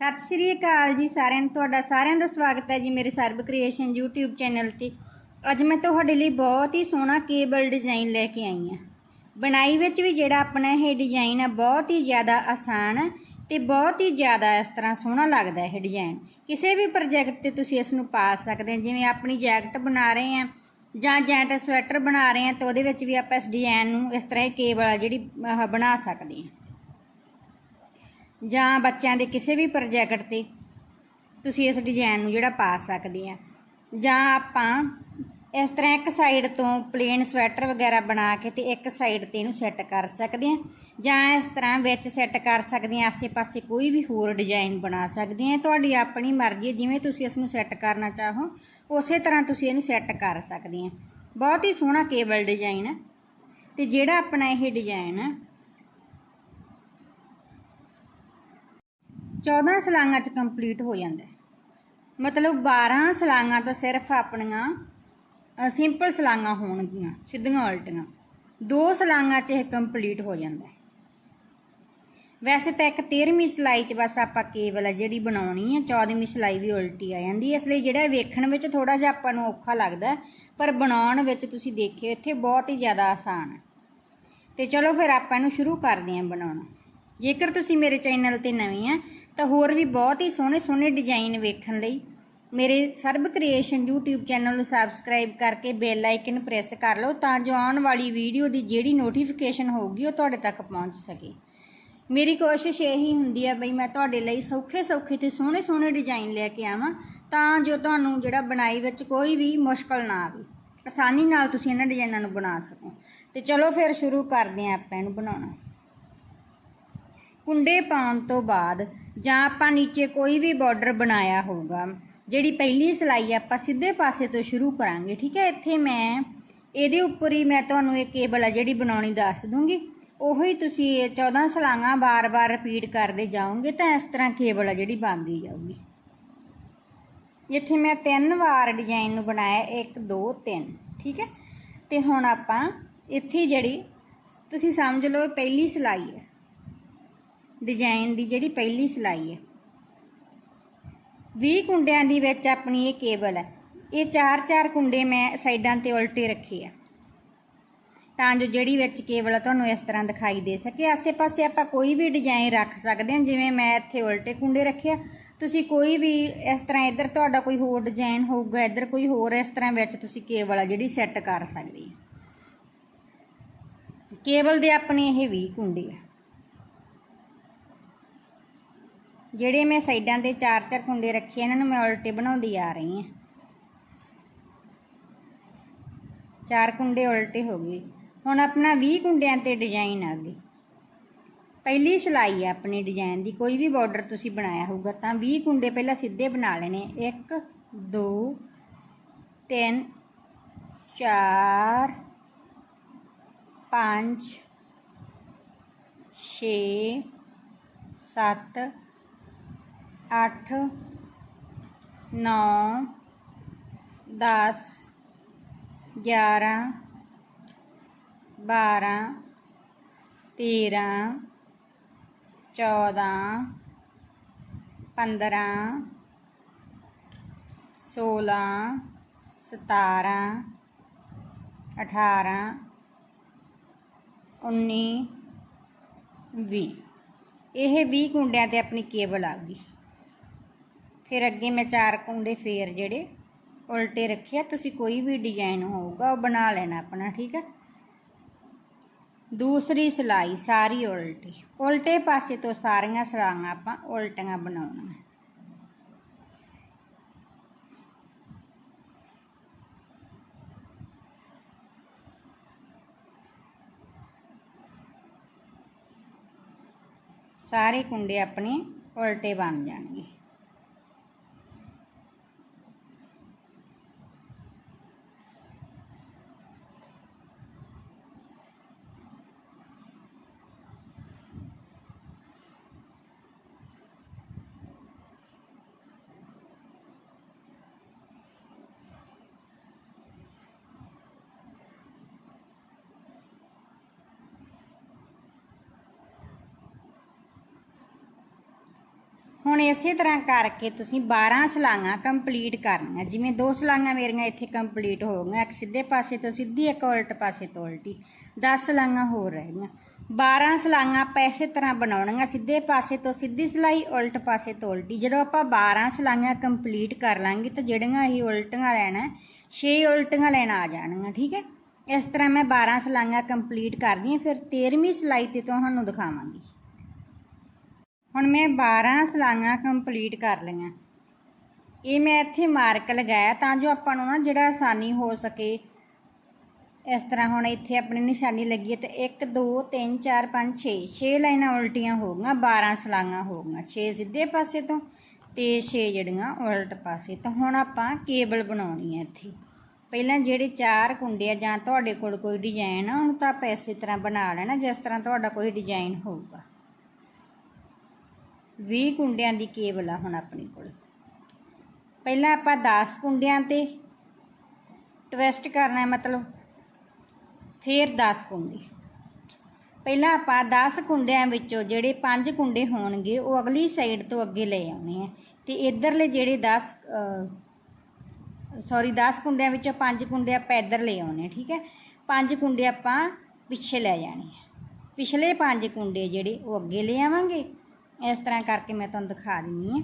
ਸਤਿ ਸ਼੍ਰੀ ਅਕਾਲ ਜੀ ਸਾਰਿਆਂ ਨੂੰ, ਤੁਹਾਡਾ ਸਾਰਿਆਂ ਦਾ ਸਵਾਗਤ ਹੈ ਜੀ ਮੇਰੇ ਸਰਬ ਕ੍ਰੀਏਸ਼ਨ YouTube ਚੈਨਲ ਤੇ। ਅੱਜ ਮੈਂ ਤੁਹਾਡੇ ਲਈ ਬਹੁਤ ਹੀ ਸੋਹਣਾ ਕੇਬਲ ਡਿਜ਼ਾਈਨ ਲੈ ਕੇ ਆਈ ਹਾਂ। ਬਣਾਈ ਵਿੱਚ ਵੀ ਜਿਹੜਾ ਆਪਣਾ ਇਹ ਡਿਜ਼ਾਈਨ ਹੈ ਬਹੁਤ ਹੀ ਜ਼ਿਆਦਾ ਆਸਾਨ ਹੈ ਤੇ ਬਹੁਤ ਹੀ ਜ਼ਿਆਦਾ ਇਸ ਤਰ੍ਹਾਂ ਸੋਹਣਾ ਲੱਗਦਾ ਇਹ ਡਿਜ਼ਾਈਨ ਕਿਸੇ ਵੀ ਪ੍ਰੋਜੈਕਟ ਤੇ ਤੁਸੀਂ ਇਸ ਨੂੰ ਪਾ ਸਕਦੇ ਹੋ, ਜਿਵੇਂ ਆਪਣੀ ਜੈਕਟ ਬਣਾ ਰਹੇ ਹਾਂ ਜਾਂ ਜੈਂਟ ਸਵੈਟਰ ਬਣਾ ਰਹੇ ਹਾਂ, ਤਾਂ ਉਹਦੇ ਵਿੱਚ ਵੀ ਆਪਾਂ ਇਸ ਡਿਜ਼ਾਈਨ ਨੂੰ ਇਸ ਤਰ੍ਹਾਂ ਇਹ ਕੇਬਲ ਆ ਜਿਹੜੀ ਬਣਾ ਸਕਦੇ ਹਾਂ। ਜਾਂ ਬੱਚਿਆਂ ਦੇ ਕਿਸੇ ਵੀ ਪ੍ਰੋਜੈਕਟ ਤੇ ਤੁਸੀਂ ਇਸ ਡਿਜ਼ਾਈਨ ਨੂੰ ਜਿਹੜਾ ਪਾ ਸਕਦੇ ਆ। ਜਾਂ ਆਪਾਂ ਇਸ ਤਰ੍ਹਾਂ ਇੱਕ ਸਾਈਡ ਤੋਂ ਪਲੇਨ ਸਵੈਟਰ ਵਗੈਰਾ ਬਣਾ ਕੇ ਤੇ ਇੱਕ ਸਾਈਡ ਤੇ ਇਹਨੂੰ ਸੈੱਟ ਕਰ ਸਕਦੇ ਆ। ਜਾਂ ਇਸ ਤਰ੍ਹਾਂ ਵਿੱਚ ਸੈੱਟ ਕਰ ਸਕਦੇ ਆ, ਆਸੇ-ਪਾਸੇ ਕੋਈ ਵੀ ਹੋਰ ਡਿਜ਼ਾਈਨ ਬਣਾ ਸਕਦੇ ਆ। ਤੁਹਾਡੀ ਆਪਣੀ ਮਰਜ਼ੀ ਜਿਵੇਂ ਤੁਸੀਂ ਇਸ ਨੂੰ ਸੈੱਟ ਕਰਨਾ ਚਾਹੋ, ਉਸੇ ਤਰ੍ਹਾਂ ਤੁਸੀਂ ਇਹਨੂੰ ਸੈੱਟ ਕਰ ਸਕਦੇ ਆ। ਬਹੁਤ ਹੀ ਸੋਹਣਾ ਕੇਬਲ ਡਿਜ਼ਾਈਨ ਹੈ ਤੇ ਜਿਹੜਾ ਆਪਣਾ ਇਹ ਡਿਜ਼ਾਈਨ ਹੈ 14 ਸਲਾਂਗਾਂ ਚ ਕੰਪਲੀਟ ਹੋ ਜਾਂਦਾ ਮਤਲਬ 12 ਸਲਾਂਗਾਂ ਤਾਂ ਸਿਰਫ ਆਪਣੀਆਂ ਸਿੰਪਲ ਸਲਾਂਗਾਂ ਹੋਣਗੀਆਂ, ਸਿੱਧੀਆਂ ਉਲਟੀਆਂ। ਦੋ ਸਲਾਂਗਾਂ ਚ ਇਹ ਕੰਪਲੀਟ ਹੋ ਜਾਂਦਾ ਵੈਸੇ ਤਾਂ ਇੱਕ 13ਵੀਂ ਸਲਾਈ ਚ ਬਸ ਆਪਾਂ ਕੇਵਲ ਹੈ ਜਿਹੜੀ ਬਣਾਉਣੀ ਹੈ 14ਵੀਂ ਸਲਾਈ ਵੀ ਉਲਟੀ ਆ ਜਾਂਦੀ ਇਸ ਲਈ ਜਿਹੜਾ ਵੇਖਣ ਵਿੱਚ ਥੋੜਾ ਜਿਹਾ ਆਪਾਂ ਨੂੰ ਔਖਾ ਲੱਗਦਾ ਪਰ ਬਣਾਉਣ ਵਿੱਚ ਤੁਸੀਂ ਦੇਖਿਓ, ਇੱਥੇ ਬਹੁਤ ਹੀ ਜ਼ਿਆਦਾ ਆਸਾਨ ਹੈ। ਤੇ ਚਲੋ ਫਿਰ ਆਪਾਂ ਇਹਨੂੰ ਸ਼ੁਰੂ ਕਰਦੇ ਹਾਂ ਬਣਾਉਣਾ। ਜੇਕਰ ਤੁਸੀਂ ਮੇਰੇ ਚੈਨਲ ਤੇ ਨਵੇਂ ਆ ਤਾਂ ਹੋਰ ਵੀ ਬਹੁਤ ਹੀ ਸੋਹਣੇ ਸੋਹਣੇ ਡਿਜ਼ਾਈਨ ਵੇਖਣ ਲਈ। ਮੇਰੇ ਸਰਬ ਕ੍ਰੀਏਸ਼ਨ YouTube ਚੈਨਲ ਨੂੰ ਸਬਸਕ੍ਰਾਈਬ ਕਰਕੇ ਬੈਲ ਆਈਕਨ ਪ੍ਰੈਸ ਕਰ ਲਓ ਤਾਂ ਜੋ ਆਉਣ ਵਾਲੀ ਵੀਡੀਓ ਦੀ ਜਿਹੜੀ ਨੋਟੀਫਿਕੇਸ਼ਨ ਹੋਊਗੀ ਉਹ ਤੁਹਾਡੇ ਤੱਕ ਪਹੁੰਚ ਸਕੇ। ਮੇਰੀ ਕੋਸ਼ਿਸ਼ ਇਹੀ ਹੁੰਦੀ ਹੈ ਬਈ ਮੈਂ ਤੁਹਾਡੇ ਲਈ ਸੌਖੇ ਸੌਖੇ ਤੇ ਸੋਹਣੇ ਸੋਹਣੇ ਡਿਜ਼ਾਈਨ ਲੈ ਕੇ ਆਵਾਂ ਤਾਂ ਜੋ ਤੁਹਾਨੂੰ ਜਿਹੜਾ ਬਣਾਈ ਵਿੱਚ ਕੋਈ ਵੀ ਮੁਸ਼ਕਲ ਨਾ ਆਵੇ। ਆਸਾਨੀ ਨਾਲ ਤੁਸੀਂ ਇਹਨਾਂ ਡਿਜ਼ਾਈਨਾਂ ਨੂੰ ਬਣਾ ਸਕੋ। ਤੇ ਚਲੋ ਫਿਰ ਸ਼ੁਰੂ ਕਰਦੇ ਹਾਂ ਆਪਾਂ ਇਹਨੂੰ ਬਣਾਉਣਾ। ਕੁੰਡੇ ਪਾਉਣ ਤੋਂ ਬਾਅਦ ਜਾਂ ਆਪਾਂ ਨੀਚੇ ਕੋਈ ਵੀ ਬਾਰਡਰ ਬਣਾਇਆ ਹੋਊਗਾ, ਜਿਹੜੀ ਪਹਿਲੀ ਸਿਲਾਈ ਆਪਾਂ ਸਿੱਧੇ ਪਾਸੇ ਤੋਂ ਸ਼ੁਰੂ ਕਰਾਂਗੇ, ਠੀਕ ਹੈ? ਇੱਥੇ ਮੈਂ ਇਹਦੇ ਉੱਪਰ ਹੀ ਮੈਂ ਤੁਹਾਨੂੰ ਇਹ ਕੇਬਲ ਆ ਜਿਹੜੀ ਬਣਾਉਣੀ ਦੱਸ ਦੂੰਗੀ। ਉਹੀ ਤੁਸੀਂ ਇਹ 14 ਸਲਾਂਗਾ ਬਾਰ-ਬਾਰ ਰਿਪੀਟ ਕਰਦੇ ਜਾਓਗੇ ਤਾਂ ਇਸ ਤਰ੍ਹਾਂ ਕੇਬਲ ਆ ਜਿਹੜੀ ਬਣਦੀ ਜਾਊਗੀ। ਇੱਥੇ ਮੈਂ ਤਿੰਨ ਵਾਰ ਡਿਜ਼ਾਈਨ ਨੂੰ ਬਣਾਇਆ 1 2 3 ਠੀਕ ਹੈ? ਤੇ ਹੁਣ ਆਪਾਂ ਇੱਥੇ ਜਿਹੜੀ ਤੁਸੀਂ ਸਮਝ ਲਓ ਪਹਿਲੀ ਸਿਲਾਈ ਹੈ। ਡਿਜ਼ਾਈਨ ਦੀ ਜਿਹੜੀ ਪਹਿਲੀ ਸਿਲਾਈ ਹੈ। 20 ਕੁੰਡਿਆਂ ਦੀ ਵਿੱਚ ਆਪਣੀ ਇਹ ਕੇਬਲ ਹੈ। ਇਹ ਚਾਰ ਚਾਰ ਕੁੰਡੇ ਮੈਂ ਸਾਈਡਾਂ ਤੇ ਉਲਟੇ ਰੱਖੇ ਆ। ਤਾਂ ਜੋ ਜਿਹੜੀ ਵਿੱਚ ਕੇਵਲ ਆ, ਤੁਹਾਨੂੰ ਇਸ ਤਰ੍ਹਾਂ ਦਿਖਾਈ ਦੇ ਸਕੇ। ਆਸੇ-ਪਾਸੇ ਆਪਾਂ ਕੋਈ ਵੀ ਡਿਜ਼ਾਈਨ ਰੱਖ ਸਕਦੇ ਹਾਂ, ਜਿਵੇਂ ਮੈਂ ਇੱਥੇ ਉਲਟੇ ਕੁੰਡੇ ਰੱਖਿਆ ਤੁਸੀਂ ਕੋਈ ਵੀ ਇਸ ਤਰ੍ਹਾਂ ਇੱਧਰ ਤੁਹਾਡਾ ਕੋਈ ਹੋਰ ਡਿਜ਼ਾਈਨ ਹੋਊਗਾ, ਇੱਧਰ ਕੋਈ ਹੋਰ ਇਸ ਤਰ੍ਹਾਂ ਵਿੱਚ ਤੁਸੀਂ ਕੇਬਲ ਆ ਜਿਹੜੀ ਸੈੱਟ ਕਰ ਸਕਦੇ ਹੋ ਕੇਬਲ ਦੇ ਆਪਣੇ ਇਹ 20 ਕੁੰਡੇ ਆ। ਜਿਹੜੇ ਮੈਂ ਸਾਈਡਾਂ ਤੇ ਚਾਰ ਚਾਰ ਕੁੰਡੇ ਰੱਖੇ ਇਹਨਾਂ ਨੂੰ ਮੈਂ ਉਲਟੇ ਬਣਾਉਂਦੀ ਆ ਰਹੀ ਹਾਂ ਚਾਰ ਕੁੰਡੇ ਉਲਟੇ ਹੋ ਗਏ। ਹੁਣ ਆਪਣਾ 20 ਕੁੰਡਿਆਂ ਤੇ ਡਿਜ਼ਾਈਨ ਆ ਗਈ। ਪਹਿਲੀ ਸਿਲਾਈ ਹੈ ਆਪਣੀ ਡਿਜ਼ਾਈਨ ਦੀ, ਕੋਈ ਵੀ ਬਾਰਡਰ ਤੁਸੀਂ ਬਣਾਇਆ ਹੋਊਗਾ ਤਾਂ 20 ਕੁੰਡੇ ਪਹਿਲਾਂ ਸਿੱਧੇ ਬਣਾ ਲੈਣੇ। 1 2 3 4 5 6 7 ਅੱਠ, ਨੌ, ਦਸ, ਗਿਆਰਾਂ, ਬਾਰਾਂ, ਤੇਰਾਂ, ਚੌਦਾਂ, ਪੰਦਰਾਂ, ਸੋਲਾਂ, ਸਤਾਰਾਂ, ਅਠਾਰਾਂ, ਉੱਨੀ, ਵੀਹ। ਇਹ 20 ਕੁੰਡਿਆਂ ਤੇ ਆਪਣੀ ਕੇਬਲ ਆ ਗਈ। ਫਿਰ ਅੱਗੇ ਮੈਂ ਚਾਰ ਕੁੰਡੇ ਫੇਰ ਜਿਹੜੇ ਉਲਟੇ ਰੱਖਿਆ ਤੁਸੀਂ ਕੋਈ ਵੀ ਡਿਜ਼ਾਈਨ ਹੋਊਗਾ, ਉਹ ਬਣਾ ਲੈਣਾ ਆਪਣਾ, ਠੀਕ ਹੈ ਦੂਸਰੀ ਸਿਲਾਈ, ਸਾਰੀ ਉਲਟੀ। ਉਲਟੇ ਪਾਸੇ ਤੋਂ ਸਾਰੀਆਂ ਸਲਾਈਆਂ ਆਪਾਂ ਉਲਟੀਆਂ ਬਣਾਉਣਾ ਸਾਰੇ ਕੁੰਡੇ ਆਪਣੇ ਉਲਟੇ ਬਣ ਜਾਣਗੇ। ਹੁਣ ਇਸੇ ਤਰ੍ਹਾਂ ਕਰਕੇ ਤੁਸੀਂ 12 ਸਲਾਂਗਾ ਕੰਪਲੀਟ ਕਰਨੀਆਂ। ਜਿਵੇਂ ਦੋ ਸਲਾਂਗਾ ਮੇਰੀਆਂ ਇੱਥੇ ਕੰਪਲੀਟ ਹੋ ਗਈਆਂ। ਇੱਕ ਸਿੱਧੇ ਪਾਸੇ ਤੋਂ ਸਿੱਧੀ, ਇੱਕ ਉਲਟ ਪਾਸੇ ਤੋਂ ਉਲਟੀ। 10 ਸਲਾਂਗਾ ਹੋਰ ਰਹਿ ਗਈਆਂ 12 ਸਲਾਂਗਾ ਆਪਾਂ ਇਸੇ ਤਰ੍ਹਾਂ ਬਣਾਉਣੀਆਂ। ਸਿੱਧੇ ਪਾਸੇ ਤੋਂ ਸਿੱਧੀ ਸਲਾਈ, ਉਲਟ ਪਾਸੇ ਤੋਂ ਉਲਟੀ। ਜਦੋਂ ਆਪਾਂ 12 ਸਲਾਂਗਾ ਕੰਪਲੀਟ ਕਰ ਲਾਂਗੇ ਤਾਂ ਜਿਹੜੀਆਂ ਇਹ ਉਲਟੀਆਂ ਲੈਣਾ 6 ਉਲਟੀਆਂ ਲੈਣ ਆ ਜਾਣਗੀਆਂ, ਠੀਕ ਹੈ? ਇਸ ਤਰ੍ਹਾਂ ਮੈਂ 12 ਸਲਾਈਆਂ ਕੰਪਲੀਟ ਕਰਦੀ ਹਾਂ। ਫਿਰ 13ਵੀਂ ਸਲਾਈ ਤੇ ਤੁਹਾਨੂੰ ਦਿਖਾਵਾਂਗੀ। ਹੁਣ ਮੈਂ 12 ਸਲਾਈਆਂ ਕੰਪਲੀਟ ਕਰ ਲਈਆਂ। ਇਹ ਮੈਂ ਇੱਥੇ ਮਾਰਕ ਲਗਾਇਆ ਤਾਂ ਜੋ ਆਪਾਂ ਨੂੰ ਨਾ ਜਿਹੜਾ ਆਸਾਨੀ ਹੋ ਸਕੇ। ਇਸ ਤਰ੍ਹਾਂ ਹੁਣ ਇੱਥੇ ਆਪਣੀ ਨਿਸ਼ਾਨੀ ਲੱਗੀ ਹੈ ਤੇ 1 2 3 4 5 6 6 ਲਾਈਨਾਂ ਉਲਟੀਆਂ ਹੋ ਗਈਆਂ 12 ਸਲਾਈਆਂ ਹੋ ਗਈਆਂ। 6 ਸਿੱਧੇ ਪਾਸੇ ਤੋਂ ਤੇ 6 ਜਿਹੜੀਆਂ ਉਲਟ ਪਾਸੇ ਤੋਂ। ਹੁਣ ਆਪਾਂ ਕੇਬਲ ਬਣਾਉਣੀ ਹੈ ਇੱਥੇ। ਪਹਿਲਾਂ ਜਿਹੜੇ ਚਾਰ ਕੁੰਡੇ ਆ ਜਾਂ ਤੁਹਾਡੇ ਕੋਲ ਕੋਈ ਡਿਜ਼ਾਈਨ ਆ, ਉਹਨੂੰ ਤਾਂ ਆਪਾਂ ਇਸੇ ਤਰ੍ਹਾਂ ਬਣਾ ਲੈਣਾ, ਜਿਸ ਤਰ੍ਹਾਂ ਤੁਹਾਡਾ ਕੋਈ ਡਿਜ਼ਾਈਨ ਹੋਊਗਾ। 20 ਕੁੰਡਿਆਂ ਦੀ ਕੇਵਲ ਆ ਹੁਣ ਆਪਣੇ ਕੋਲ। ਪਹਿਲਾਂ ਆਪਾਂ 10 ਕੁੰਡਿਆਂ ਤੇ ਟਵਿਸਟ ਕਰਨਾ ਹੈ ਮਤਲਬ, ਫਿਰ 10 ਕੁੰਡੇ। ਪਹਿਲਾਂ ਆਪਾਂ 10 ਕੁੰਡਿਆਂ ਵਿੱਚੋਂ ਜਿਹੜੇ 5 ਕੁੰਡੇ ਹੋਣਗੇ, ਉਹ ਅਗਲੀ ਸਾਈਡ ਤੋਂ ਅੱਗੇ ਲੈ ਆਉਣੇ ਆ। ਤੇ ਇਧਰਲੇ ਜਿਹੜੇ 10 ਸੌਰੀ 10 ਕੁੰਡਿਆਂ ਵਿੱਚੋਂ 5 ਕੁੰਡੇ ਆਪਾਂ ਇੱਧਰ ਲੈ ਆਉਣੇ ਠੀਕ ਹੈ? 5 ਕੁੰਡੇ ਆਪਾਂ ਪਿੱਛੇ ਲੈ ਜਾਣੇ ਆ। ਪਿਛਲੇ 5 ਕੁੰਡੇ ਜਿਹੜੇ, ਉਹ ਅੱਗੇ ਲੈ ਆਵਾਂਗੇ। ਇਸ ਤਰ੍ਹਾਂ ਕਰਕੇ ਮੈਂ ਤੁਹਾਨੂੰ ਦਿਖਾ ਦਿੰਨੀ ਹਾਂ।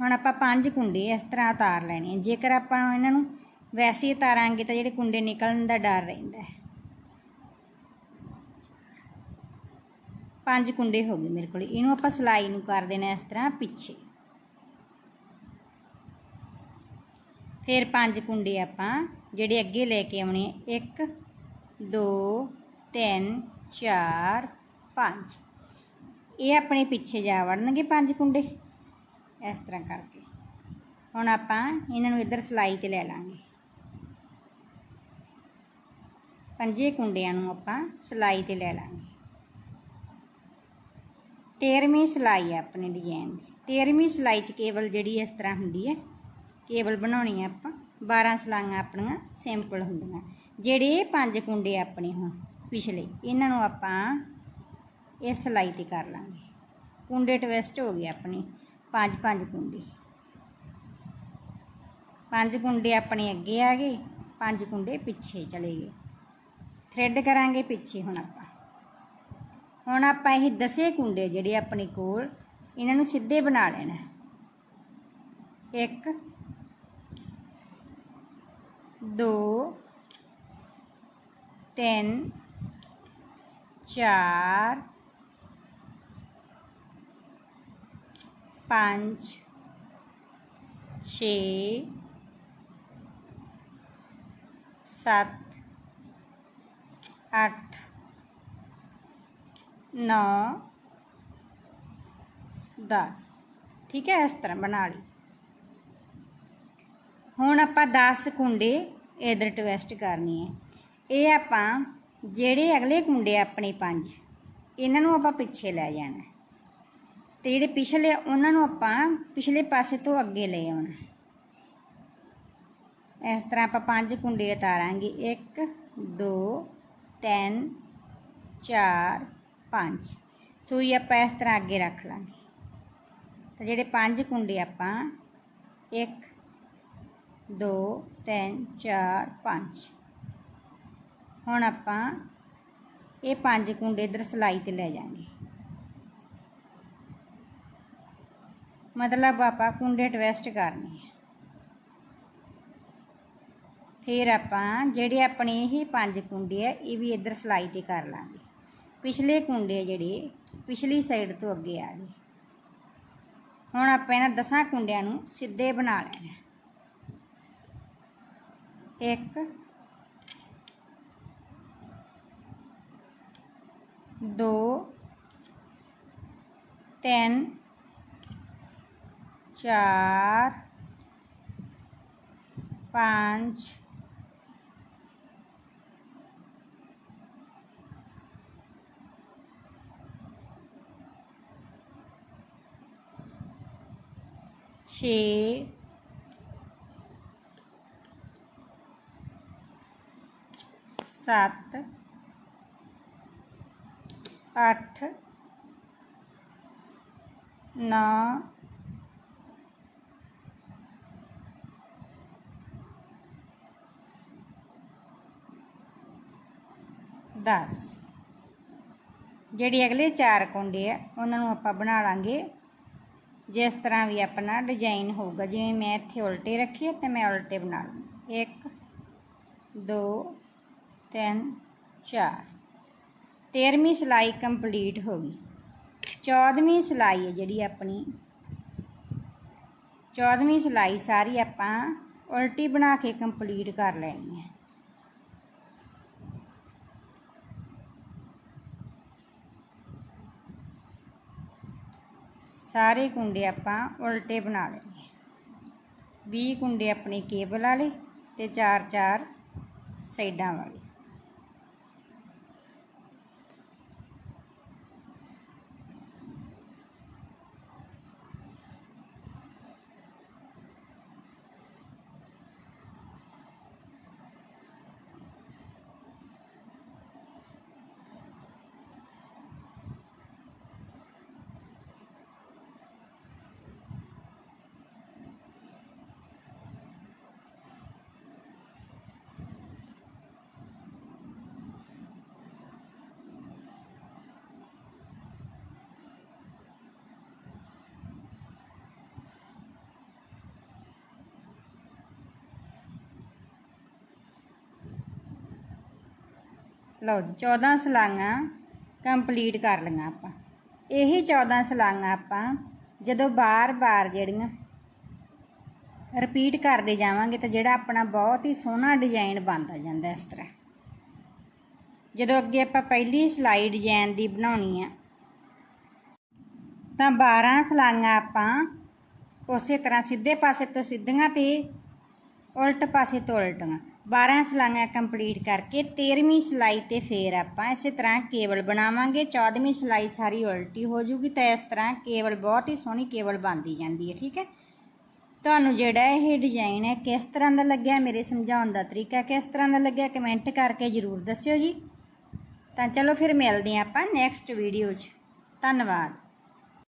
ਹੁਣ ਆਪਾਂ ਪੰਜ ਕੁੰਡੇ ਇਸ ਤਰ੍ਹਾਂ ਉਤਾਰ ਲੈਣੇ ਆ। ਜੇਕਰ ਆਪਾਂ ਇਹਨਾਂ ਨੂੰ ਵੈਸੇ ਉਤਾਰਾਂਗੇ ਤਾਂ ਜਿਹੜੇ ਕੁੰਡੇ ਨਿਕਲਣ ਦਾ ਡਰ ਰਹਿੰਦਾ ਹੈ। ਪੰਜ ਕੁੰਡੇ ਹੋ ਗਏ ਮੇਰੇ ਕੋਲ। ਇਹਨੂੰ ਆਪਾਂ ਸਲਾਈ ਨੂੰ ਕਰ ਦੇਣਾ ਇਸ ਤਰ੍ਹਾਂ ਪਿੱਛੇ। ਫਿਰ ਪੰਜ ਕੁੰਡੇ ਆਪਾਂ ਜਿਹੜੇ ਅੱਗੇ ਲੈ ਕੇ ਆਉਣੇ 1 2 3 4 5 ਇਹ ਆਪਣੇ ਪਿੱਛੇ ਜਾ ਵੜਨਗੇ ਪੰਜ ਕੁੰਡੇ, ਇਸ ਤਰ੍ਹਾਂ ਕਰਕੇ। ਹੁਣ ਆਪਾਂ ਇਹਨਾਂ ਨੂੰ ਇੱਧਰ ਸਲਾਈ ਤੇ ਲੈ ਲਾਂਗੇ। ਪੰਜੇ ਕੁੰਡਿਆਂ ਨੂੰ ਆਪਾਂ ਸਲਾਈ ਤੇ ਲੈ ਲਾਂਗੇ। 13ਵੀਂ ਸਲਾਈ ਆ ਆਪਣੇ ਡਿਜ਼ਾਈਨ ਦੀ। 13ਵੀਂ ਸਲਾਈ 'ਚ ਕੇਵਲ ਜਿਹੜੀ ਇਸ ਤਰ੍ਹਾਂ ਹੁੰਦੀ ਹੈ, ਕੇਵਲ ਬਣਾਉਣੀ ਹੈ ਆਪਾਂ 12 ਸਲਾਈਆਂ ਆਪਣੀਆਂ ਸਿੰਪਲ ਹੁੰਦੀਆਂ। ਜਿਹੜੇ ਪੰਜ ਕੁੰਡੇ ਆਪਣੇ ਹੁਣ, ਪਿਛਲੇ, ਇਹਨਾਂ ਨੂੰ ਆਪਾਂ ਇਹ ਸਲਾਈ ਤੇ ਕਰ ਲਾਂਗੇ। ਕੁੰਡੇ ਟਵਿਸਟ ਹੋ ਗਏ ਆਪਣੇ, ਪੰਜ ਪੰਜ ਕੁੰਡੇ। ਪੰਜ ਕੁੰਡੇ ਆਪਣੇ ਅੱਗੇ ਆ ਗਏ, ਪੰਜ ਕੁੰਡੇ ਪਿੱਛੇ ਚਲੇ ਗਏ। ਥ੍ਰੈਡ ਕਰਾਂਗੇ ਪਿੱਛੇ ਹੁਣ ਆਪਾਂ। ਹੁਣ ਆਪਾਂ ਇਹ ਦਸੇ ਕੁੰਡੇ ਜਿਹੜੇ ਆਪਣੇ ਕੋਲ, ਇਹਨਾਂ ਨੂੰ ਸਿੱਧੇ ਬਣਾ ਲੈਣਾ। ਇੱਕ, ਦੋ, ਤਿੰਨ, ਚਾਰ ਪੰਜ, ਛੇ, ਸੱਤ, ਅੱਠ, ਨੌ, ਦਸ। ਠੀਕ ਹੈ, ਇਸ ਤਰ੍ਹਾਂ ਬਣਾ ਲਈ। ਹੁਣ ਆਪਾਂ 10 ਕੁੰਡੇ ਇਧਰ ਟਵਿਸਟ ਕਰਨੀ ਹੈ। ਇਹ ਆਪਾਂ ਜਿਹੜੇ ਅਗਲੇ ਕੁੰਡੇ ਆਪਣੇ ਪੰਜ, ਇਹਨਾਂ ਨੂੰ ਆਪਾਂ ਪਿੱਛੇ ਲੈ ਜਾਣਾ। ਤੇ ਜਿਹੜੇ ਪਿਛਲੇ, ਉਹਨਾਂ ਨੂੰ ਆਪਾਂ ਪਿਛਲੇ ਪਾਸੇ ਤੋਂ ਅੱਗੇ ਲੈ ਆਉਣਾ। ਇਸ ਤਰ੍ਹਾਂ ਆਪਾਂ ਪੰਜ ਕੁੰਡੇ ਉਤਾਰਾਂਗੇ। 1 2 3 4 5 ਸੂਈ ਆਪਾਂ ਇਸ ਤਰ੍ਹਾਂ ਅੱਗੇ ਰੱਖ ਲਾਂਗੇ। ਤਾਂ ਜਿਹੜੇ ਪੰਜ ਕੁੰਡੇ ਆਪਾਂ 1 2 3 4 5 ਹੁਣ ਆਪਾਂ ਇਹ ਪੰਜ ਕੁੰਡੇ ਇਧਰ ਸਲਾਈ ਤੇ ਲੈ ਜਾਾਂਗੇ। ਮਤਲਬ ਆਪਾਂ ਕੁੰਡੇ ਟਵਿਸਟ ਕਰਨੇ ਆ ਫਿਰ ਆਪਾਂ ਜਿਹੜੇ ਆਪਣੇ ਇਹ ਪੰਜ ਕੁੰਡੇ ਹੈ ਇਹ ਵੀ ਇੱਧਰ ਸਲਾਈ ਤੇ ਕਰ ਲਾਂਗੇ। ਪਿਛਲੇ ਕੁੰਡੇ ਜਿਹੜੇ, ਪਿਛਲੀ ਸਾਈਡ ਤੋਂ ਅੱਗੇ ਆ ਗਏ। ਹੁਣ ਆਪਾਂ ਇਹਨਾਂ ਦਸਾਂ ਕੁੰਡਿਆਂ ਨੂੰ ਸਿੱਧੇ ਬਣਾ ਲੈਣਾ ਇੱਕ, ਦੋ, ਤਿੰਨ चार पाँच छ सात आठ नौ ਦਸ। ਜਿਹੜੀ ਅਗਲੇ ਚਾਰ ਕੁੰਡੇ ਆ, ਉਹਨਾਂ ਨੂੰ ਆਪਾਂ ਬਣਾ ਲਾਂਗੇ। ਜਿਸ ਤਰ੍ਹਾਂ ਵੀ ਆਪਣਾ ਡਿਜ਼ਾਈਨ ਹੋਊਗਾ, ਜਿਵੇਂ ਮੈਂ ਇੱਥੇ ਉਲਟੇ ਰੱਖੇ ਤੇ ਮੈਂ ਉਲਟੇ ਬਣਾ ਲੂੰ ਇੱਕ, ਦੋ, ਤਿੰਨ, ਚਾਰ। 13ਵੀਂ ਸਿਲਾਈ ਕੰਪਲੀਟ ਹੋ ਗਈ। 14ਵੀਂ ਸਿਲਾਈ ਹੈ ਜਿਹੜੀ ਆਪਣੀ। 14ਵੀਂ ਸਿਲਾਈ ਸਾਰੀ ਆਪਾਂ ਉਲਟੀ ਬਣਾ ਕੇ ਕੰਪਲੀਟ ਕਰ ਲੈਣੀ ਹੈ ਸਾਰੇ ਕੁੰਡੇ ਆਪਾਂ ਉਲਟੇ ਬਣਾ ਲਏ 20 ਕੁੰਡੇ ਆਪਣੇ ਕੇਬਲ ਵਾਲੇ ਤੇ 4 4 ਸਾਈਡਾਂ ਵਾਲੇ। ਲਓ ਜੀ 14 ਸਲਾਂਗਾ ਕੰਪਲੀਟ ਕਰ ਲਈਆਂ ਆਪਾਂ। ਇਹੀ 14 ਸਲਾਂਗਾ ਆਪਾਂ ਜਦੋਂ ਬਾਰ-ਬਾਰ ਜਿਹੜੀਆਂ ਰਿਪੀਟ ਕਰਦੇ ਜਾਵਾਂਗੇ ਤਾਂ ਜਿਹੜਾ ਆਪਣਾ ਬਹੁਤ ਹੀ ਸੋਹਣਾ ਡਿਜ਼ਾਈਨ ਬਣਦਾ ਜਾਂਦਾ ਇਸ ਤਰ੍ਹਾਂ। ਜਦੋਂ ਅੱਗੇ ਆਪਾਂ ਪਹਿਲੀ ਸਲਾਈ ਡਿਜ਼ਾਈਨ ਦੀ ਬਣਾਉਣੀ ਆ, ਤਾਂ 12 ਸਲਾਂਗਾ ਆਪਾਂ ਉਸੇ ਤਰ੍ਹਾਂ ਸਿੱਧੇ ਪਾਸੇ ਤੋਂ ਸਿੱਧੀਆਂ ਤੇ ਉਲਟ ਪਾਸੇ ਤੋਂ ਉਲਟੀਆਂ। 12 ਸਲਾਈਆਂ ਕੰਪਲੀਟ ਕਰਕੇ 13ਵੀਂ ਸਲਾਈ ਤੇ ਫੇਰ ਆਪਾਂ ਇਸੇ ਤਰ੍ਹਾਂ ਕੇਬਲ ਬਣਾਵਾਂਗੇ। 14ਵੀਂ ਸਲਾਈ ਸਾਰੀ ਉਲਟੀ ਹੋ ਜੂਗੀ ਤਾਂ ਇਸ ਤਰ੍ਹਾਂ ਕੇਬਲ ਬਹੁਤ ਹੀ ਸੋਹਣੀ ਕੇਬਲ ਬਣਦੀ ਜਾਂਦੀ ਹੈ, ਠੀਕ ਹੈ? ਤੁਹਾਨੂੰ ਜਿਹੜਾ ਇਹ ਡਿਜ਼ਾਈਨ ਹੈ, ਕਿਸ ਤਰ੍ਹਾਂ ਦਾ ਲੱਗਿਆ, ਮੇਰੇ ਸਮਝਾਉਣ ਦਾ ਤਰੀਕਾ ਕਿਸ ਤਰ੍ਹਾਂ ਦਾ ਲੱਗਿਆ ਕਮੈਂਟ ਕਰਕੇ ਜ਼ਰੂਰ ਦੱਸਿਓ ਜੀ। ਤਾਂ ਚਲੋ ਫਿਰ ਮਿਲਦੇ ਹਾਂ ਆਪਾਂ ਨੈਕਸਟ ਵੀਡੀਓ 'ਚ। ਧੰਨਵਾਦ।